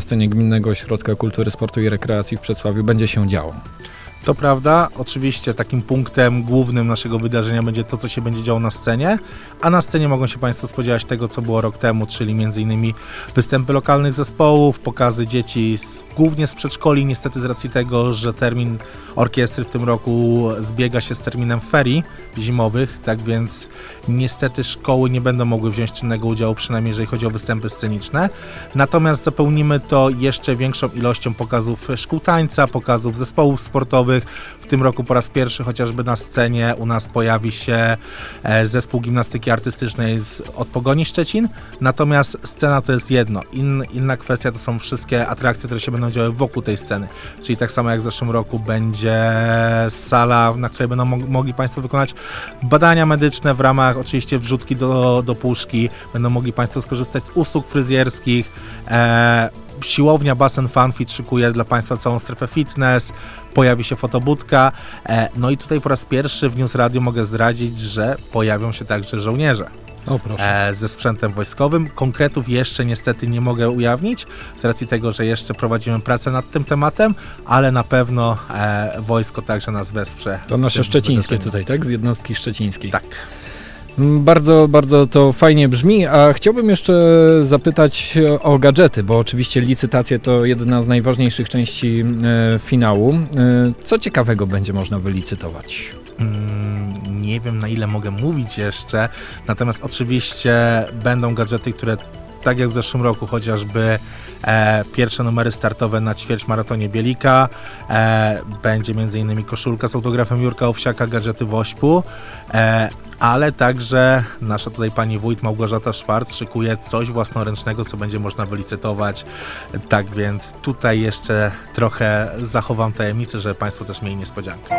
na scenie Gminnego Ośrodka Kultury, Sportu i Rekreacji w Przedsławiu będzie się działo. To prawda, oczywiście takim punktem głównym naszego wydarzenia będzie to, co się będzie działo na scenie, a na scenie mogą się Państwo spodziewać tego, co było rok temu, czyli m.in. występy lokalnych zespołów, pokazy dzieci z, głównie z przedszkoli, niestety z racji tego, że termin orkiestry w tym roku zbiega się z terminem ferii zimowych, tak więc niestety szkoły nie będą mogły wziąć czynnego udziału, przynajmniej jeżeli chodzi o występy sceniczne. Natomiast zapełnimy to jeszcze większą ilością pokazów szkół tańca, pokazów zespołów sportowych. W tym roku po raz pierwszy chociażby na scenie u nas pojawi się e, zespół gimnastyki artystycznej z, od Pogoni Szczecin. Natomiast scena to jest jedno. In, inna kwestia to są wszystkie atrakcje, które się będą działy wokół tej sceny. Czyli tak samo jak w zeszłym roku będzie sala, na której będą mog- mogli Państwo wykonać badania medyczne w ramach oczywiście wrzutki do, do puszki. Będą mogli Państwo skorzystać z usług fryzjerskich. E, siłownia Basen Funfit szykuje dla Państwa całą strefę fitness, pojawi się fotobudka. E, no i tutaj po raz pierwszy w News Radio mogę zdradzić, że pojawią się także żołnierze O e, ze sprzętem wojskowym. Konkretów jeszcze niestety nie mogę ujawnić, z racji tego, że jeszcze prowadzimy pracę nad tym tematem, ale na pewno e, wojsko także nas wesprze. To nasze szczecińskie wydarzeniu. tutaj, tak? Z jednostki szczecińskiej. Tak. Mm, Bardzo, bardzo to fajnie brzmi, a chciałbym jeszcze zapytać o gadżety, bo oczywiście licytacje to jedna z najważniejszych części e, finału. Co ciekawego będzie można wylicytować? Mm, nie wiem na ile mogę mówić jeszcze, natomiast oczywiście będą gadżety, które tak jak w zeszłym roku chociażby e, pierwsze numery startowe na ćwierć maratonie Bielika, e, będzie m.in. koszulka z autografem Jurka Owsiaka, gadżety Wośpu, e, ale także nasza tutaj pani wójt Małgorzata Szwarc szykuje coś własnoręcznego, co będzie można wylicytować. Tak więc tutaj jeszcze trochę zachowam tajemnicę, żeby Państwo też mieli niespodziankę.